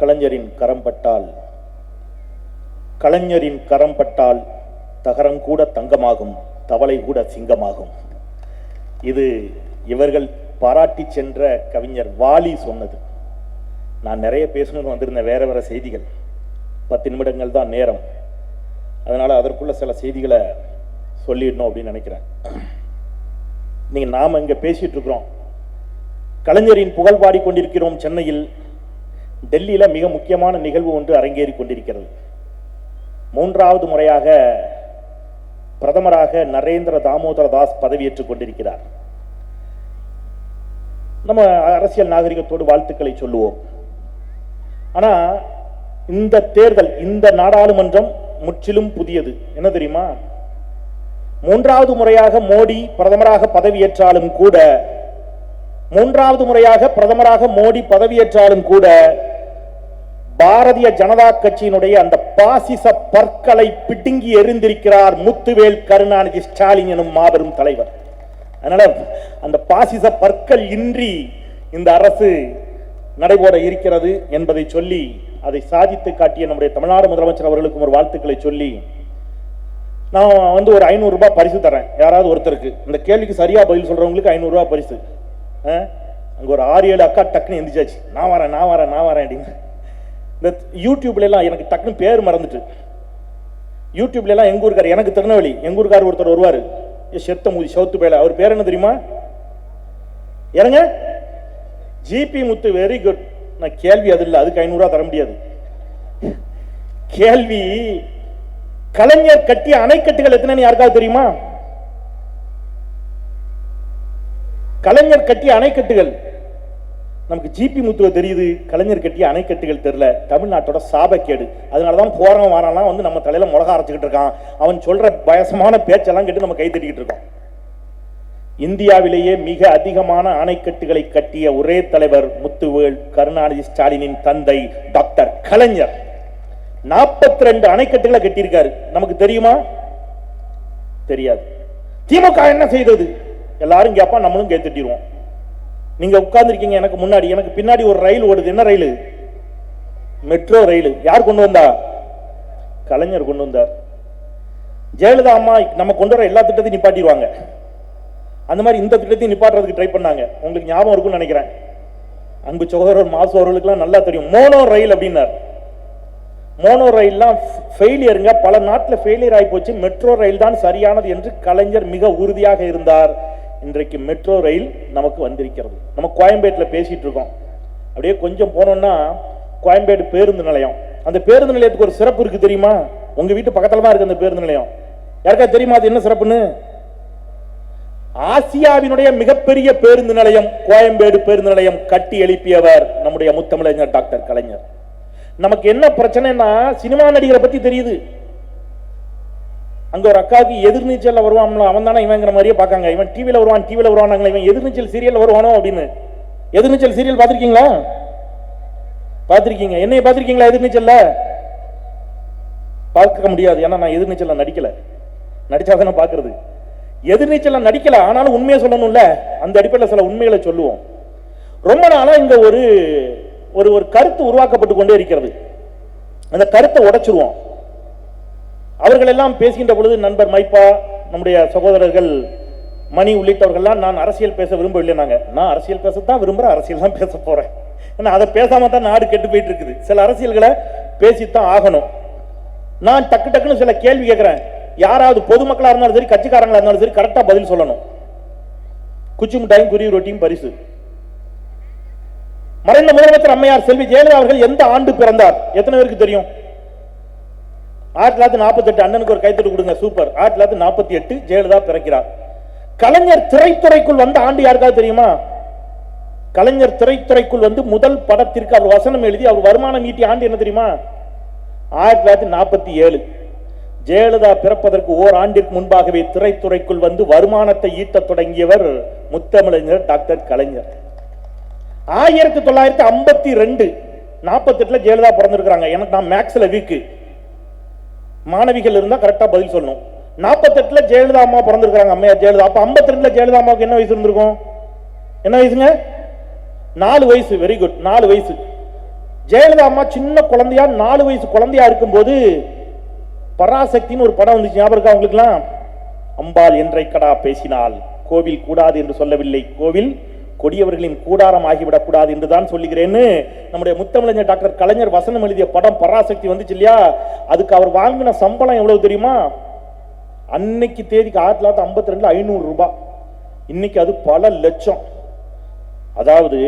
கலைஞரின் கரம் பட்டால் கலைஞரின் கரம் பட்டால் தகரம் கூட தங்கமாகும் தவளை கூட சிங்கமாகும். இது இவர்கள் பாராட்டி சென்ற கவிஞர் வாலி சொன்னது. நான் நிறைய பேசணும்னு வந்திருந்தேன் வேற வேற செய்திகள். பத்து நிமிடங்கள் தான் நேரம். அதனால் அதற்குள்ள சில செய்திகளை சொல்லிடணும் அப்படின்னு நினைக்கிறேன். நீங்கள் நாம இங்கே பேசிகிட்டு இருக்கிறோம். கலைஞரின் புகழ் பாடிக்கொண்டிருக்கிறோம் சென்னையில். டெல்லியில் மிக முக்கியமான நிகழ்வு ஒன்று அரங்கேறி கொண்டிருக்கிறது. மூன்றாவது முறையாக பிரதமராக நரேந்திர தாமோதர தாஸ் பதவியேற்றுக் கொண்டிருக்கிறார். நம்ம அரசியல் நாகரிகத்தோடு வாழ்த்துக்களை சொல்லுவோம். ஆனால் இந்த தேர்தல் இந்த நாடாளுமன்றம் முற்றிலும் புதியது. என்ன தெரியுமா? மூன்றாவது முறையாக மோடி பிரதமராக பதவியேற்றாலும் கூட மூன்றாவது முறையாக பிரதமராக மோடி பதவியேற்றாலும் கூட பாரதிய ஜனதா கட்சியினுடைய அந்த பாசிச பற்களை பிடுங்கி எறிந்திருக்கிறார் முத்துவேல் கருணாநிதி ஸ்டாலின் எனும் மாபெரும் தலைவர். அதனால அந்த பாசிச பற்கள் இன்றி இந்த அரசு நடைபெற இருக்கிறது என்பதை சொல்லி அதை சாதித்து காட்டிய நம்முடைய தமிழ்நாடு முதலமைச்சர் அவர்களுக்கும் ஒரு வாழ்த்துக்களை சொல்லி நான் வந்து ஒரு ஐநூறு ரூபாய் பரிசு தரேன் யாராவது ஒருத்தருக்கு. இந்த கேள்விக்கு சரியா பதில் சொல்றவங்களுக்கு ஐநூறு ரூபாய் பரிசு. ஆ? அங்க ஒரு ஆறு ஏழு அக்கா டக்குன்னு எந்திரிச்சாச்சு. நான் வரேன் நான் வரேன் நான் வரேன் அப்படின்னு. இந்த யூடியூப்லாம் எனக்கு டக்குன்னு பேர் மறந்துட்டு. யூடியூப்லாம் எங்கள் ஊருக்கார்? எனக்கு திருநெல்வேலி. எங்கள் ஊருக்கார் ஒருத்தர் வருவார். செத்த மூதி சவுத்து பேல அவர் பேர் என்ன தெரியுமா? ஏனுங்க ஜிபி முத்து வெரி குட் நான் கேள்வி அது இல்லை. அதுக்கு ஐநூறுரூவா தர முடியாது. கேள்வி கலைஞர் கட்டிய அணைக்கட்டுகள் எத்தனை யாருக்காவது தெரியுமா? கலைஞர் கட்டிய அணைக்கட்டுகள் நமக்கு ஜிபி முத்துவ தெரியுது கலைஞர் கட்டிய அணைக்கட்டுகள் தெரியல தமிழ்நாட்டோட சாபக்கேடு. அதனாலதான் போறவன் வரான்லாம் வந்து நம்ம தலையில மிளகா அரைச்சுக்கிட்டு இருக்கான். அவன் சொல்ற பயசமான பேச்செல்லாம் கேட்டு நம்ம கை தட்டிக்கிட்டு இருக்கோம். இந்தியாவிலேயே மிக அதிகமான அணைக்கட்டுகளை கட்டிய ஒரே தலைவர் முத்துவேல் கருணாநிதி ஸ்டாலினின் தந்தை டாக்டர் கலைஞர். 42 ரெண்டு அணைக்கட்டுகளை கட்டியிருக்காரு. நமக்கு தெரியுமா? தெரியாது. திமுக என்ன செய்தது? எல்லாரும் கேட்பா நம்மளும் கேட்டுட்டிருவோம் நீங்க உட்கார்ந்துருக்கீங்க எனக்கு முன்னாடி எனக்கு பின்னாடி ஒரு ரயில் ஓடுது. என்ன ரயில்? Metro rail. யார் கொண்டு வந்தா? கலைஞர் கொண்டு வந்தார். ஜெயலலிதா அம்மா நம்ம கொண்டு வர எல்லா திட்டத்தையும் நிப்பாட்டிடுவாங்க. அந்த மாதிரி இந்த திட்டத்தையும் நிப்பாட்டுறதுக்கு ட்ரை பண்ணாங்க. உங்களுக்கு ஞாபகம் இருக்கும்னு நினைக்கிறேன். அன்பு சகோதரர் மாசு அவர்களுக்குலாம் நல்லா தெரியும். மோனோ ரயில் அப்படின்னார். மோனோ ரயில்லாம் ஃபெயிலியருங்க பல நாட்டில் ஃபெயிலியர் ஆகி போச்சு. மெட்ரோ ரயில் தான் சரியானது என்று கலைஞர் மிக உறுதியாக இருந்தார். இன்றைக்கு மெட்ரோ ரயில் நமக்கு வந்திருக்கிறது. நம்ம கோயம்பேட்டில் பேசிட்டு இருக்கோம் அப்படியே கொஞ்சம் போனோம்னா கோயம்பேடு பேருந்து நிலையம். அந்த பேருந்து நிலையத்துக்கு ஒரு சிறப்பு இருக்கு தெரியுமா? உங்க வீட்டு பக்கத்தில் தான் இருக்கு அந்த பேருந்து நிலையம். யாருக்கா தெரியுமா அது என்ன சிறப்புன்னு? ஆசியாவினுடைய மிகப்பெரிய பேருந்து நிலையம் கோயம்பேடு பேருந்து நிலையம் கட்டி எழுப்பியவர் நம்முடைய முத்தமிழறிஞர் டாக்டர் கலைஞர். நமக்கு என்ன பிரச்சனைனா சினிமா நடிகரை பத்தி தெரியுது. அங்கே ஒரு அக்காவுக்கு எதிர்நீச்சலில் வருவான்ல அவன் தானே இவங்கிற மாதிரியே பார்க்காங்க. இவன் டிவியில் வருவான் டிவியில் வருவானாங்களே இவன் எதிர்நீச்சல் சீரியல் வருவானோ அப்படின்னு. எதிர்நீச்சல் சீரியல் பார்த்திருக்கீங்களா? பார்த்துருக்கீங்க. என்னைய பார்த்துருக்கீங்களா எதிர்நீச்சலில்? பார்க்க முடியாது. ஏன்னா நான் எதிர்நீச்சல்ல நடிக்கல. நடிச்சாதானே பார்க்கறது. எதிர்நீச்சலில் நடிக்கலை ஆனாலும் உண்மையை சொல்லணும்ல. அந்த அடிப்படையில் சில உண்மைகளை சொல்லுவோம். ரொம்ப நாளாக இங்கே ஒரு ஒரு ஒரு கருத்து உருவாக்கப்பட்டு கொண்டே இருக்கிறது. அந்த கருத்தை உடைச்சிருவோம். அவர்கள் எல்லாம் பேசுகின்ற பொழுது நண்பர் மைப்பா நம்முடைய சகோதரர்கள் மணி உள்ளிட்டவர்கள்லாம் நான் அரசியல் பேச விரும்பவில்லை நாங்கள் நான் அரசியல் பேசத்தான் விரும்புகிறேன் அரசியல் தான் பேச போகிறேன் ஏன்னா அதை பேசாம தான் நாடு கெட்டு போயிட்டு இருக்குது சில அரசியல்களை பேசித்தான் ஆகணும். நான் டக்கு டக்குன்னு சில கேள்வி கேட்குறேன் யாராவது பொதுமக்களாக இருந்தாலும் சரி கட்சிக்காரங்களாக இருந்தாலும் சரி கரெக்டாக பதில் சொல்லணும். குச்சி மிட்டாயும் குருவி ரொட்டியும் பரிசு. மறைந்த முதலமைச்சர் அம்மையார் செல்வி ஜெயலலிதா அவர்கள் எந்த ஆண்டு பிறந்தார்? எத்தனை பேருக்கு தெரியும்? ஆயிரத்தி தொள்ளாயிரத்தி நாற்பத்தி அண்ணனுக்கு ஒரு கைத்தட்டு கொடுங்க சூப்பர். ஆயிரத்தி தொள்ளாயிரத்தி நாற்பத்தி எட்டு ஜெயலலிதா பிறக்கிறார். கலைஞர் திரைத்துறைக்குள் வந்த ஆண்டு யாருக்காவது தெரியுமா? கலைஞர் திரைத்துறைக்குள் வந்து முதல் படத்திற்கு அவர் வசனம் எழுதி அவர் வருமானம் ஈட்டிய ஆண்டு என்ன தெரியுமா? ஆயிரத்தி தொள்ளாயிரத்தி நாற்பத்தி ஏழு. ஜெயலலிதா பிறப்பதற்கு ஓர் ஆண்டிற்கு முன்பாகவே திரைத்துறைக்குள் வந்து வருமானத்தை ஈட்டத் தொடங்கியவர் முத்தமிழறிஞர் டாக்டர் கலைஞர். ஆயிரத்தி தொள்ளாயிரத்தி ஐம்பத்தி ரெண்டு நாற்பத்தி எட்டுல ஜெயலலிதா பிறந்திருக்கிறாங்க. எனக்கு நான் மேக்ஸ்ல வீக்கு. மாணவிகள் இருந்தால் கரெக்டாக பதில் சொல்லணும். நாற்பத்தெட்டில் ஜெயலலிதா அம்மா பிறந்திருக்கிறாங்க அம்மையார் ஜெயலலிதா. அப்போ ஐம்பத்தி ஜெயலலிதா அம்மாவுக்கு என்ன வயசு இருந்திருக்கும்? என்ன வயசுங்க? நாலு வயசு வெரி குட் நாலு வயசு. ஜெயலலிதா அம்மா சின்ன குழந்தையா நாலு வயசு குழந்தையா இருக்கும்போது பராசக்தின்னு ஒரு படம் வந்துச்சு. ஞாபகம் இருக்கா உங்களுக்குலாம் அம்பாள் என்றைக்கடா பேசினால் கோவில் கூடாது என்று சொல்லவில்லை. கோவில் கொடியவர்களின் கூடாரம் ஆகிவிடக் கூடாது என்று தான் சொல்லுகிறேன்னு நம்முடைய முத்தமிழஞ்சர் டாக்டர் கலைஞர் வசனம் எழுதிய படம் பராசக்தி வந்துச்சு இல்லையா? அதுக்கு அவர் வாங்கின சம்பளம் எவ்வளவு தெரியுமா? அன்னைக்கு தேதிக்கு ஆயிரத்தி தொள்ளாயிரத்தி ஐம்பத்தி ரெண்டுல ஐநூறு ரூபாய். இன்னைக்கு அது பல லட்சம். அதாவது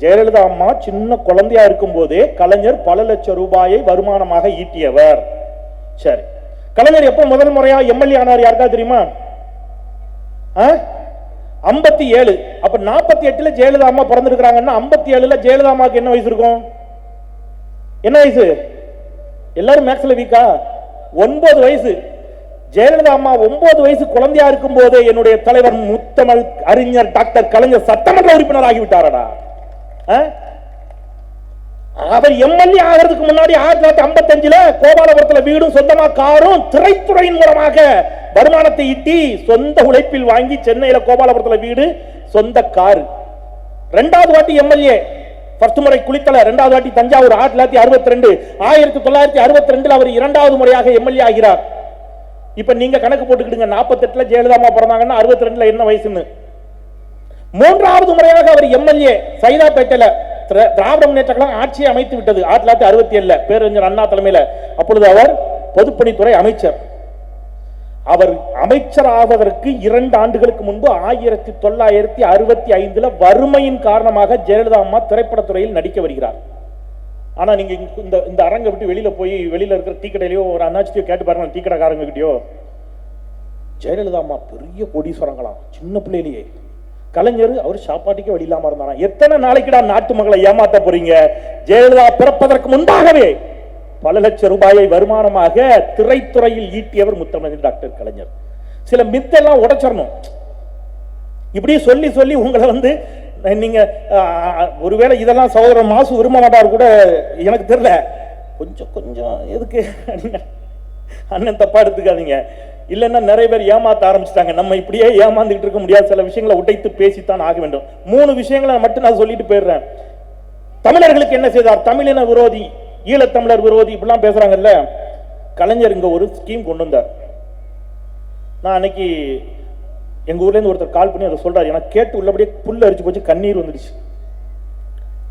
ஜெயலலிதா அம்மா சின்ன குழந்தையா இருக்கும் போதே கலைஞர் பல லட்சம் ரூபாயை வருமானமாக ஈட்டியவர். சரி. கலைஞர் எப்போ முதல் முறையா எம்எல்ஏ ஆனார் யாருக்கா தெரியுமா? ஐம்பத்தி ஏழு. அப்ப நாற்பத்தி எட்டுல ஜெயலலிதா அம்மா பிறந்திருக்கிறாங்கன்னா ஐம்பத்தி ஏழுல ஜெயலலிதா அம்மாக்கு என்ன வயசு இருக்கும்? என்ன வயசு? எல்லாரும் மேக்ஸ்ல வீக்கா ஒன்பது வயசு. ஜெயலலிதா அம்மா ஒன்பது வயசு குழந்தையா இருக்கும் போதே என்னுடைய தலைவர் முத்தமிழ் அறிஞர் டாக்டர் கலைஞர் சட்டமன்ற உறுப்பினர் ஆகிவிட்டாரடா ஆ? அவர் எம்எல்ஏ ஆகிறதுக்கு முன்னாடி ஆயிரத்தி தொள்ளாயிரத்தி ஐம்பத்தி கோபாலபுரத்தில் கோபாலபுரத்துல வீடும் சொந்தமா காரும் திரைத்துறையின் மூலமாக வருமானத்தை ஈட்டி சொந்த உழைப்பில் வாங்கி சென்னையில் கோபாலபுரத்துல வீடு சொந்த கார். ரெண்டாவது வாட்டி எம்எல்ஏ ஃபர்ஸ்ட் முறை குளித்தல ரெண்டாவது வாட்டி தஞ்சாவூர் ஆயிரத்தி தொள்ளாயிரத்தி அறுபத்தி ரெண்டு ஆயிரத்தி தொள்ளாயிரத்தி அறுபத்தி ரெண்டில் அவர் இரண்டாவது முறையாக எம்எல்ஏ ஆகிறார். இப்ப நீங்க கணக்கு போட்டுக்கிடுங்க நாற்பத்தெட்டுல ஜெயலலிதாமா பிறந்தாங்கன்னா அறுபத்தி ரெண்டுல என்ன வயசுன்னு. மூன்றாவது முறையாக அவர் எம்எல்ஏ சைதாப்பேட்டையில் திராவிட முன்னேற்ற கழகம் ஆட்சியை அமைத்து விட்டது. ஆயிரத்தி தொள்ளாயிரத்தி அறுபத்தி ஏழுல பேரறிஞர் அண்ணா தலைமையில. அப்பொழுது அவர் பொதுப்பணித்துறை அமைச்சர். அவர் அமைச்சர் ஆவதற்கு இரண்டு ஆண்டுகளுக்கு முன்பு ஆயிரத்தி தொள்ளாயிரத்தி அறுபத்தி ஐந்துல வறுமையின் காரணமாக ஜெயலலிதா அம்மா திரைப்படத்துறையில் நடிக்க வருகிறார். ஆனா நீங்க இந்த இந்த அரங்கை விட்டு வெளியில போய் வெளியில இருக்கிற டீ கடையிலயோ ஒரு அண்ணாச்சியோ கேட்டு பாருங்க டீ கடைக்காரங்க கிட்டயோ. ஜெயலலிதா அம்மா பெரிய கோடீஸ்வரங்களாம். சின்ன பிள்ளையிலேயே. கலைஞர் அவர் சாப்பாட்டுக்கே வழி இல்லாம இருந்தாராம் எத்தனை நாளைக்குடா நாட்டு மக்களை ஏமாத்த போறீங்க? ஜெயலலிதா பிறப்பதற்கு முன்பாகவே பல லட்சம் ரூபாயை வருமானமாக திரைத்துறையில் ஈட்டியவர் முத்தமிழ் டாக்டர் கலைஞர். சில மித்தெல்லாம் உடைச்சிடணும். இப்படி சொல்லி சொல்லி உங்களை வந்து நீங்க ஒருவேளை இதெல்லாம் சகோதரர் மாசு விரும்ப மாட்டார் கூட எனக்கு தெரியல. கொஞ்சம் கொஞ்சம் எதுக்கு? அண்ணன் தப்பா எடுத்துக்காதீங்க. இல்லைன்னா நிறைய பேர் ஏமாத்த ஆரம்பிச்சிட்டாங்க. நம்ம இப்படியே ஏமாந்துகிட்டு இருக்க முடியாது. சில விஷயங்களை உடைத்து பேசித்தான் ஆக வேண்டும். மூணு விஷயங்களை மட்டும் நான் சொல்லிட்டு போயிடுறேன். தமிழர்களுக்கு என்ன செய்தார்? தமிழின விரோதி ஈழத்தமிழர் விரோதி இப்படிலாம் பேசுறாங்கல்ல. கலைஞர் இங்க ஒரு ஸ்கீம் கொண்டு வந்தார். நான் அன்னைக்கு எங்க ஊர்ல இருந்து ஒருத்தர் கால் பண்ணி அதை சொல்றாரு. எனக்கு கேட்டு உள்ளபடியே புல் அரிச்சு போச்சு கண்ணீர் வந்துடுச்சு.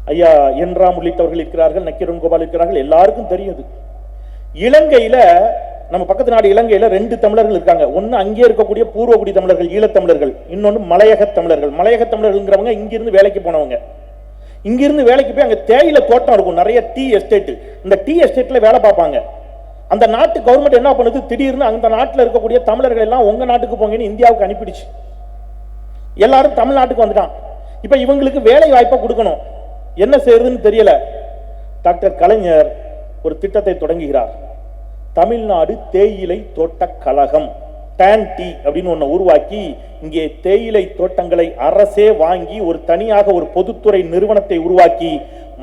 ஐயா என்றாம் உள்ளிட்டவர்கள் இருக்கிறார்கள் நக்கீரன் கோபால் இருக்கிறார்கள் எல்லாருக்கும் தெரியும் இது. இலங்கையில நம்ம பக்கத்து நாடு இலங்கையில் ரெண்டு தமிழர்கள் இருக்காங்க. ஒன்று அங்கே இருக்கக்கூடிய பூர்வகுடி தமிழர்கள் ஈழத்தமிழர்கள் இன்னொன்று மலையக தமிழர்கள். மலையக தமிழர்கள்ங்கிறவங்க இங்கிருந்து வேலைக்கு போனவங்க. இங்கிருந்து வேலைக்கு போய் அங்கே தேயிலை தோட்டம் இருக்கும் நிறைய டீ எஸ்டேட்டு. இந்த டீ எஸ்டேட்டில் வேலை பார்ப்பாங்க. அந்த நாட்டு கவர்மெண்ட் என்ன பண்ணுது? திடீர்னு அந்த நாட்டில் இருக்கக்கூடிய தமிழர்கள் எல்லாம் உங்கள் நாட்டுக்கு போங்கன்னு இந்தியாவுக்கு அனுப்பிடுச்சு. எல்லாரும் தமிழ்நாட்டுக்கு வந்துட்டான். இப்போ இவங்களுக்கு வேலை வாய்ப்பை கொடுக்கணும். என்ன செய்யறதுன்னு தெரியல. டாக்டர் கலைஞர் ஒரு திட்டத்தை தொடங்குகிறார். தமிழ்நாடு தேயிலை தோட்டக் கழகம் டான் டீ அப்படின்னு ஒண்ணு உருவாக்கி இங்கே தேயிலை தோட்டங்களை அரசே வாங்கி ஒரு தனியாக ஒரு பொதுத்துறை நிறுவனத்தை உருவாக்கி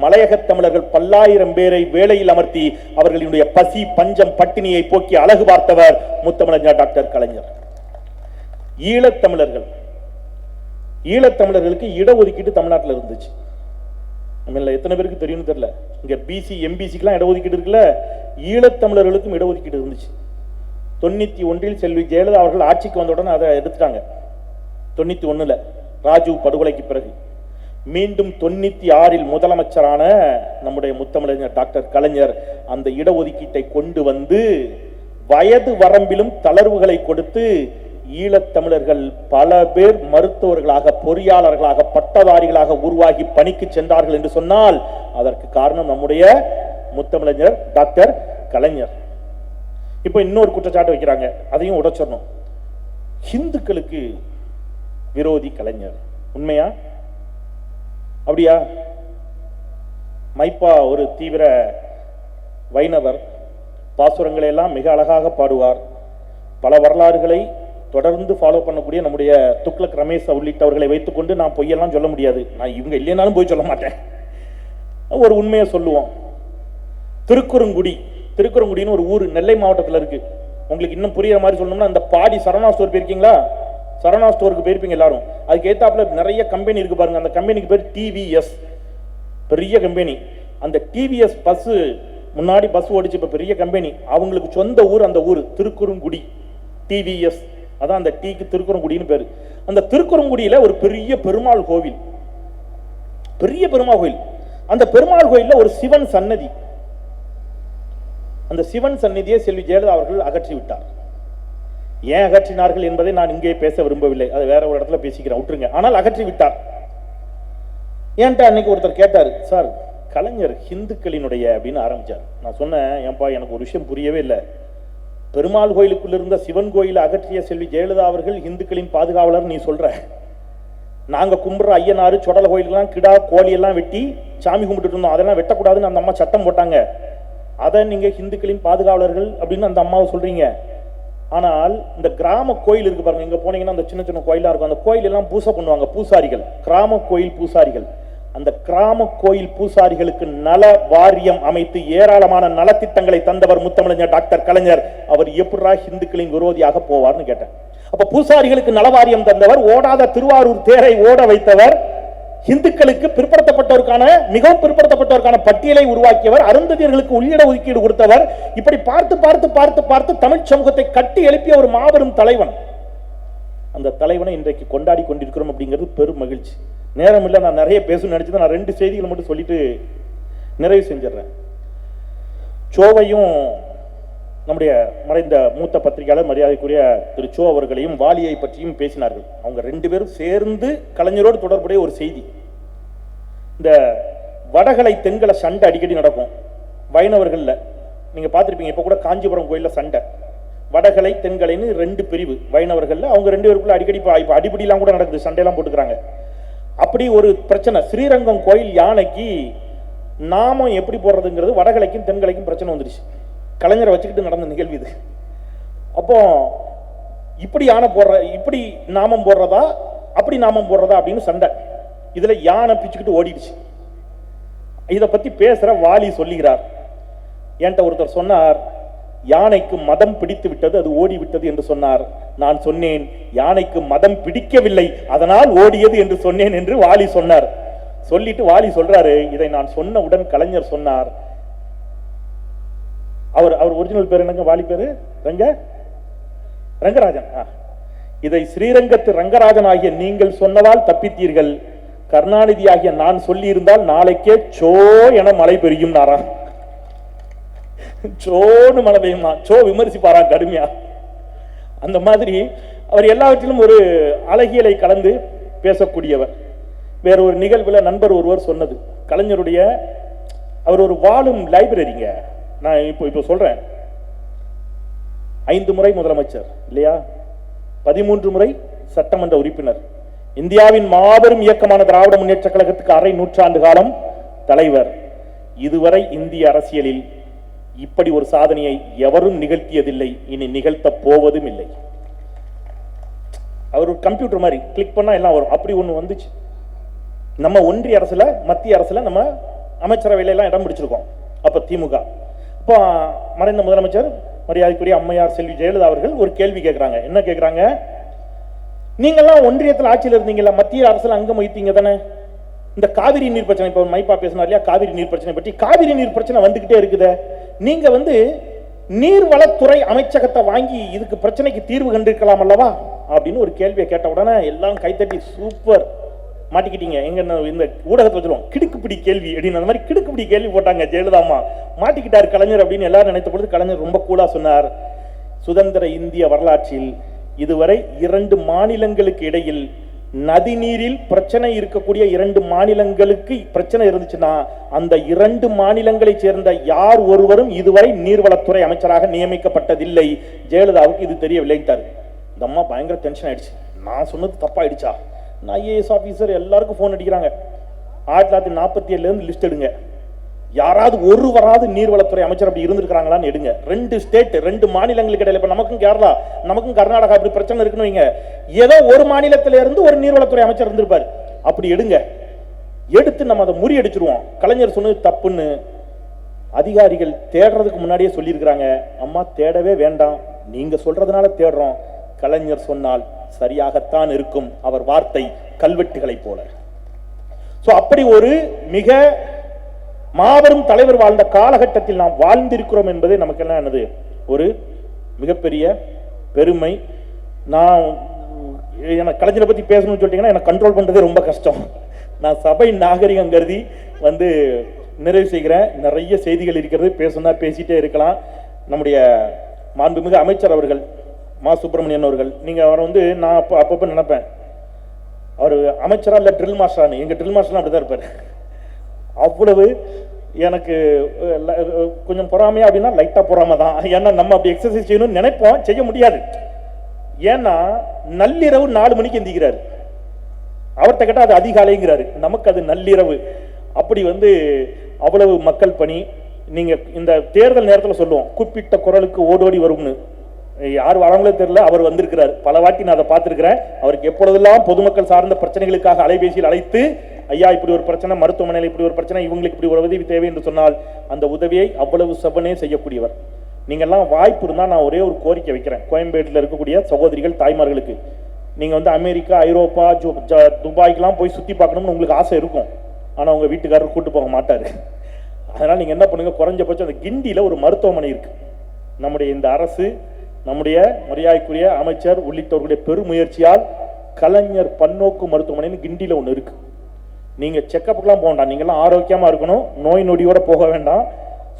மலையக தமிழர்கள் பல்லாயிரம் பேரை வேலையில் அமர்த்தி அவர்களுடைய பசி பஞ்சம் பட்டினியை போக்கி அழகு பார்த்தவர் முத்தமிழஞ்சா டாக்டர் கலைஞர். ஈழத்தமிழர்கள் ஈழத்தமிழர்களுக்கு இடஒதுக்கீடு தமிழ்நாட்டில் இருந்துச்சு. நம்மள எத்தனை பேருக்கு தெரியும்னு தெரியல. இங்கே பிசி எம்பிசிக்கெலாம் இடஒதுக்கீடு இருக்குல்ல? ஈழத்தமிழர்களுக்கும் இடஒதுக்கீடு இருந்துச்சு. தொண்ணூற்றி ஒன்றில் செல்வி ஜெயலலிதா அவர்கள் ஆட்சிக்கு வந்த உடனே அதை எடுத்துட்டாங்க தொண்ணூற்றி ஒன்றில் ராஜீவ் படுகொலைக்கு பிறகு. மீண்டும் தொண்ணூற்றி ஆறில் முதலமைச்சரான நம்முடைய முத்தமிழறிஞர் டாக்டர் கலைஞர் அந்த இடஒதுக்கீட்டை கொண்டு வந்து வயது வரம்பிலும் தளர்வுகளை கொடுத்து ஈழத்தமிழர்கள் பல பேர் மருத்துவர்களாக பொறியாளர்களாக பட்டதாரிகளாக உருவாகி பணிக்கு சென்றார்கள் என்று சொன்னால் அதற்கு காரணம் நம்முடைய முத்தமிழறிஞர் டாக்டர் கலைஞர். இப்போ இன்னொரு குற்றச்சாட்டு வைக்கிறாங்க. அதையும் உடைச்சிடணும். ஹிந்துக்களுக்கு விரோதி கலைஞர். உண்மையா? அப்படியா? மைப்பா ஒரு தீவிர வைணவர் பாசுரங்களை எல்லாம் மிக அழகாக பாடுவார். பல வரலாறுகளை தொடர்ந்து ஃபாலோ பண்ணக்கூடிய நம்முடைய துக்ளக் ரமேஷ் உள்ளிட்டவர்களை வைத்துக்கொண்டு நான் பொய்யெல்லாம் சொல்ல முடியாது. நான் இவங்க இல்லைனாலும் போய் சொல்ல மாட்டேன். ஒரு உண்மையை சொல்லுவோம். திருக்குறுங்குடி. திருக்குறங்குடின்னு ஒரு ஊர் நெல்லை மாவட்டத்தில் இருக்கு. உங்களுக்கு இன்னும் புரியுற மாதிரி சொல்லணும்னா அந்த பாடி சரணா ஸ்டோர் போயிருக்கீங்களா? சரணா ஸ்டோருக்கு போயிருப்பீங்க எல்லாரும். அதுக்கு ஏத்தாப்புல நிறைய கம்பெனி இருக்கு பாருங்க. அந்த கம்பெனிக்கு பேர் டிவிஎஸ் பெரிய கம்பெனி அந்த டிவிஎஸ் பஸ் முன்னாடி பஸ் ஓடிச்சு இப்ப பெரிய கம்பெனி அவங்களுக்கு சொந்த ஊர் அந்த ஊர். திருக்குறுங்குடி. டிவிஎஸ் அதான் அந்த டீக்கு திருக்குறங்குடின்னு பேர். அந்த திருக்குறங்குடியில ஒரு பெரிய பெருமாள் கோவில். பெரிய பெருமாள் கோயில் அந்த பெருமாள் கோயிலில் ஒரு சிவன் சன்னதி. அந்த சிவன் சந்நிதியை செல்வி ஜெயலலிதா அவர்கள் அகற்றி விட்டார் ஏன் அகற்றினார்கள் என்பதை நான் இங்கே பேச விரும்பவில்லை. அது வேற ஒரு இடத்துல பேசிக்கிறேன். விட்டுருங்க. ஆனால் அகற்றி விட்டார் ஏன்ட்ட அன்னைக்கு ஒருத்தர் கேட்டார் சார் கலைஞர் ஹிந்துக்களினுடைய அப்படின்னு ஆரம்பிச்சார். நான் சொன்னேன் ஏன்பா எனக்கு ஒரு விஷயம் புரியவே இல்லை. பெருமாள் கோயிலுக்குள்ள இருந்த சிவன் கோயிலை அகற்றிய செல்வி ஜெயலலிதா அவர்கள் இந்துக்களின் பாதுகாவலர் நீ சொல்ற? நாங்க கும்புற ஐயனாறு சொடல கோயிலெல்லாம் கிடா கோழி எல்லாம் வெட்டி சாமி கும்பிட்டு இருந்தோம். அதெல்லாம் வெட்டக்கூடாதுன்னு அந்த அம்மா சட்டம் போட்டாங்க. அதை நீங்க இந்துக்களின் பாதுகாவலர்கள் அப்படின்னு அந்த அம்மாவை சொல்றீங்க. ஆனால் இந்த கிராம கோயில் இருக்கு பாருங்க. இங்க போனீங்கன்னா அந்த சின்ன சின்ன கோயிலா இருக்கும். அந்த கோயில் எல்லாம் பூசை பண்ணுவாங்க. பூசாரிகள். கிராம கோயில் பூசாரிகள். அந்த கிராம கோயில் பூசாரிகளுக்கு நல வாரியம் அமைத்து ஏராளமான நலத்திட்டங்களை தந்தவர் முத்தமிழஞ்சர் டாக்டர் கலைஞர். அவர் எப்படா ஹிந்துக்களின் விரோதியாக போவார்னு கேட்டேன். அப்ப பூசாரிகளுக்கு நலவாரியம் தந்தவர் ஓடாத திருவாரூர் தேரை ஓட வைத்தவர் இந்துக்களுக்கு பிற்படுத்தப்பட்டோருக்கான மிகவும் பிற்படுத்தப்பட்டோருக்கான பட்டியலை உருவாக்கியவர் அருந்ததியர்களுக்கு உள்ளிட ஒதுக்கீடு கொடுத்தவர் இப்படி பார்த்து பார்த்து பார்த்து பார்த்து தமிழ் சமூகத்தை கட்டி எழுப்பிய ஒரு மாபெரும் தலைவன். அந்த தலைவனை இன்றைக்கு கொண்டாடி கொண்டிருக்கிறோம் அப்படிங்கிறது பெரும் மகிழ்ச்சி. நேரம் இல்லை நான் நிறைய பேசணும்னு நினைச்சது நான் ரெண்டு செய்திகளை மட்டும் சொல்லிட்டு நிறைவு செஞ்சிடுறேன். சோவையும் நம்முடைய மறைந்த மூத்த பத்திரிகையாளர் மரியாதைக்குரிய திரு சோ அவர்களையும் வாலியை பற்றியும் பேசினார்கள். அவங்க ரெண்டு பேரும் சேர்ந்து கலைஞரோடு தொடர்புடைய ஒரு செய்தி. இந்த வடகலை தென்கலை சண்டை அடிக்கடி நடக்கும். வைணவர்களில் நீங்கள் பார்த்துருப்பீங்க இப்போ கூட காஞ்சிபுரம் கோயிலில் சண்டை. வடகலை தென்கலைன்னு ரெண்டு பிரிவு. வைணவர்களில் அவங்க ரெண்டு பேருக்குள்ள அடிக்கடி இப்போ இப்போ அடிப்படிலாம் கூட நடக்குது சண்டையெல்லாம் போட்டுக்கிறாங்க. அப்படி ஒரு பிரச்சனை. ஸ்ரீரங்கம் கோயில் யானைக்கு நாமம் எப்படி போடுறதுங்கிறது வடகிழக்கும் தென்கிழக்கும் பிரச்சனை வந்துருச்சு. கலைஞரை வச்சுக்கிட்டு நடந்த நிகழ்வு இது. அப்போ இப்படி யானை போடுற இப்படி நாமம் போடுறதா அப்படி நாமம் போடுறதா அப்படின்னு சண்டை. இதில் யானை பிச்சுக்கிட்டு ஓடிடுச்சு. இதை பற்றி பேசுகிற வாலி சொல்லுகிறார் என்கிட்ட ஒருத்தர் சொன்னார் யானைக்கு மதம் பிடித்து விட்டது அது ஓடி விட்டது என்று சொன்னார். நான் சொன்னேன் யானைக்கு மதம் பிடிக்கவில்லை அதனால் ஓடியது என்று சொன்னேன் என்று வாலி சொன்னார். சொல்லிட்டு வாலி சொல்றாரு இதை நான் சொன்னவுடன் கலைஞர் சொன்னார். அவர் அவர் ஒரிஜினல் பேர் என்னங்க? வாலி பேரு? ரங்க? ரங்கராஜன். இதை ஸ்ரீரங்கத்து ரங்கராஜன் ஆகிய நீங்கள் சொன்னதால் தப்பித்தீர்கள். கருணாநிதி ஆகிய நான் சொல்லி இருந்தால் நாளைக்கே சோ என மழை பெய்யும் நாரா சோன்னு மழை பெய்யுமா சோ விமர்சிப்பாரா கடுமையா? அந்த மாதிரி அவர் எல்லாவற்றிலும் ஒரு அழகியலை கலந்து பேசக்கூடியவர். வேற ஒரு நிகழ்வில் நண்பர் ஒருவர் சொன்னது கலைஞருடைய அவர் ஒரு வாழும் லைப்ரரிங்க. நான் இப்போ இப்போ சொல்றேன். ஐந்து முறை முதலமைச்சர் இல்லையா? பதிமூன்று முறை சட்டமன்ற உறுப்பினர். இந்தியாவின் மாபெரும் இயக்கமான திராவிட முன்னேற்ற கழகத்துக்கு அரை நூற்றாண்டு காலம் தலைவர். இதுவரை இந்திய அரசியலில் இப்படி ஒரு சாதனையை எவரும் நிகழ்த்தியதில்லை. இனி நிகழ்த்தப் போவதும் இல்லை அவர் ஒரு கம்ப்யூட்டர் மாதிரி கிளிக் பண்ணா எல்லாம் வரும். அப்படி ஒண்ணு வந்துச்சு. நம்ம ஒன்றிய அரசுல மத்திய அரசுல நம்ம அமைச்சரவையில எல்லாம் இடம் பிடிச்சிருக்கோம். அப்ப திமுக. இப்போ மறைந்த முதலமைச்சர் மரியாதைக்குரிய அம்மையார் செல்வி ஜெயலலிதா அவர்கள் ஒரு கேள்வி கேட்குறாங்க என்ன கேட்குறாங்க நீங்கெல்லாம் ஒன்றியத்தில் ஆட்சியில் இருந்தீங்களா மத்திய அரசுல அங்கம் வைத்தீங்க தானே? இந்த காவிரி நீர் பிரச்சனை இப்போ மைப்பா பேசினார் இல்லையா? காவிரி நீர் பிரச்சனை பற்றி. காவிரி நீர் பிரச்சனை வந்துகிட்டே இருக்குது. நீங்கள் வந்து நீர்வளத்துறை அமைச்சகத்தை வாங்கி இதுக்கு பிரச்சனைக்கு தீர்வு கண்டிருக்கலாம் அல்லவா? அப்படின்னு ஒரு கேள்வியை கேட்ட உடனே எல்லாம் கைத்தட்டி சூப்பர் மாட்டிக்கிட்டீங்க. எங்க இந்த ஊடகத்தை வச்சிருவோம். கிடுக்குப்பிடி கேள்வி அப்படின்னு. அந்த மாதிரி கிடுக்குப்பிடி கேள்வி போட்டாங்க ஜெயலலிதாமா மாட்டிக்கிட்டார் கலைஞர் அப்படின்னு எல்லாரும் நினைத்த பொழுது கலைஞர் ரொம்ப கூலா சொன்னார். சுதந்திர இந்திய வரலாற்றில் இதுவரை இரண்டு மாநிலங்களுக்கு இடையில் நதிநீரில் பிரச்சனை இருக்கக்கூடிய இரண்டு மாநிலங்களுக்கு பிரச்சனை இருந்துச்சுன்னா அந்த இரண்டு மாநிலங்களைச் சேர்ந்த யார் ஒருவரும் இதுவரை நீர்வளத்துறை அமைச்சராக நியமிக்கப்பட்டதில்லை. ஜெயலலிதாவுக்கு இது தெரியவில்லைட்டாரு இந்த அம்மா பயங்கர டென்ஷன் ஆயிடுச்சு. நான் சொன்னது தப்பாயிடுச்சா? நான் ஐஏஎஸ் ஆஃபீஸர் எல்லாருக்கும் ஃபோன் அடிக்கிறாங்க. ஆயிரத்தி தொள்ளாயிரத்தி நாற்பத்தி ஏழுலேருந்து லிஸ்ட் எடுங்க. யாராவது ஒருவராவது நீர்வளத்துறை அமைச்சர் அப்படி இருந்திருக்கிறாங்களான்னு எடுங்க. ரெண்டு ஸ்டேட் ரெண்டு மாநிலங்களுக்கு இடையில இப்ப நமக்கும் கேரளா நமக்கும் கர்நாடகா அப்படி பிரச்சனை இருக்குன்னு வைங்க. ஏதோ ஒரு மாநிலத்தில இருந்து ஒரு நீர்வளத்துறை அமைச்சர் இருந்திருப்பார். அப்படி எடுங்க. எடுத்து நம்ம அதை முறியடிச்சிருவோம் கலைஞர் சொன்னது தப்புன்னு அதிகாரிகள் தேடுறதுக்கு முன்னாடியே சொல்லியிருக்கிறாங்க. அம்மா தேடவே வேண்டாம். நீங்க சொல்றதுனால தேடுறோம். கலைஞர் சொன்னால் சரியாகத்தான் இருக்கும். அவர் வார்த்தை கல்வெட்டுகளைப் போல. சோ அப்படி ஒரு மிக மாபெரும் தலைவர் வாழ்ந்த காலகட்டத்தில் நாம் வாழ்ந்திருக்கிறோம் என்பதே நமக்கு என்ன என்னது? ஒரு மிகப்பெரிய பெருமை. நான் எனக்கு கலைஞரை பற்றி பேசணும்னு சொல்லிட்டீங்கன்னா எனக்கு கண்ட்ரோல் பண்ணுறதே ரொம்ப கஷ்டம். நான் சபை நாகரிகம் கருதி வந்து நிறைவு செய்கிறேன். நிறைய செய்திகள் இருக்கிறது. பேசணும்னா பேசிகிட்டே இருக்கலாம். நம்முடைய மாண்புமிகு அமைச்சர் அவர்கள் மா சுப்பிரமணியன் அவர்கள் நீங்கள் அவரை வந்து நான் அப்போ அப்பப்போ நினைப்பேன். அவர் அமைச்சரா இல்லை ட்ரில் மாஸ்டரானு எங்கள் ட்ரில் மாஸ்டர்லாம் அப்படி தான் இருப்பார். அவ்வளவு எனக்கு கொஞ்சம் பொறாமையா அப்படின்னா லைட்டாக பொறாம தான். ஏன்னா நம்ம அப்படி எக்ஸசைஸ் செய்யணும்னு நினைப்போம் செய்ய முடியாது. ஏன்னா நள்ளிரவு நாலு மணிக்கு எந்திக்கிறாரு. அவர்கிட்ட கேட்டால் அது அதிகாலைங்கிறாரு. நமக்கு அது நள்ளிரவு. அப்படி வந்து அவ்வளவு மக்கள் பணி. நீங்கள் இந்த தேர்தல் நேரத்தில் சொல்லுவோம் கூப்பிட்ட குரலுக்கு ஓடோடி வரும்னு. யார் வரவங்களே தெரியல அவர் வந்திருக்கிறார். பல வாட்டி நான் அதை பார்த்துருக்கிறேன். அவருக்கு எப்பொழுதெல்லாம் பொதுமக்கள் சார்ந்த பிரச்சனைகளுக்காக அலைபேசியில் அழைத்து ஐயா இப்படி ஒரு பிரச்சனை மருத்துவமனையில் இப்படி ஒரு பிரச்சனை இவங்களுக்கு இப்படி ஒரு உதவி தேவை என்று சொன்னால் அந்த உதவியை அவ்வளவு செவ்வனே செய்யக்கூடியவர். நீங்கள்லாம் வாய்ப்பு இருந்தால் நான் ஒரே ஒரு கோரிக்கை வைக்கிறேன். கோயம்பேட்டில் இருக்கக்கூடிய சகோதரிகள் தாய்மார்களுக்கு. நீங்கள் வந்து அமெரிக்கா ஐரோப்பா ஜு- ஜ- போய் சுற்றி பார்க்கணும்னு உங்களுக்கு ஆசை இருக்கும். ஆனால் உங்கள் வீட்டுக்காரர் கூட்டு போக மாட்டார். அதனால் நீங்கள் என்ன பண்ணுங்க குறைஞ்சபட்சம் அந்த கிண்டியில் ஒரு மருத்துவமனை இருக்குது நம்முடைய இந்த அரசு நம்முடைய மரியாதைக்குரிய அமைச்சர் உள்ளிட்டவர்களுடைய பெருமுயற்சியால் கலைஞர் பன்னோக்கு மருத்துவமனைன்னு கிண்டியில் ஒன்று இருக்குது நீங்க செக்கப்புக்கெல்லாம் போக வேண்டாம் நீங்கெல்லாம் ஆரோக்கியமா இருக்கணும் நோய் நொடியோட போக வேண்டாம்.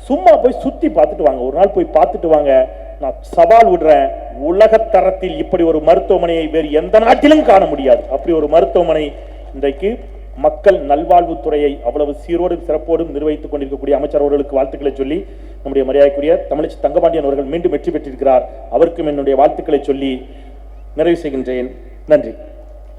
சும்மா போய் சுத்தி பார்த்துட்டு வாங்க. ஒரு நாள் போய் பார்த்துட்டு வாங்க. நான் சவால் விடுறேன். உலக தரத்தில் இப்படி ஒரு மருத்துவமனையை வேறு எந்த நாட்டிலும் காண முடியாது. அப்படி ஒரு மருத்துவமனை இன்றைக்கு மக்கள் நல்வாழ்வுத்துறையை அவ்வளவு சீரோடும் சிறப்போடும் நிர்வகித்துக் கொண்டிருக்கக்கூடிய அமைச்சர் அவர்களுக்கு வாழ்த்துக்களை சொல்லி நம்முடைய மரியாதைக்குரிய தமிழச்சி தங்கபாண்டியன் அவர்கள் மீண்டும் வெற்றி பெற்றிருக்கிறார். அவருக்கும் என்னுடைய வாழ்த்துக்களை சொல்லி நிறைவு செய்கின்றேன். நன்றி.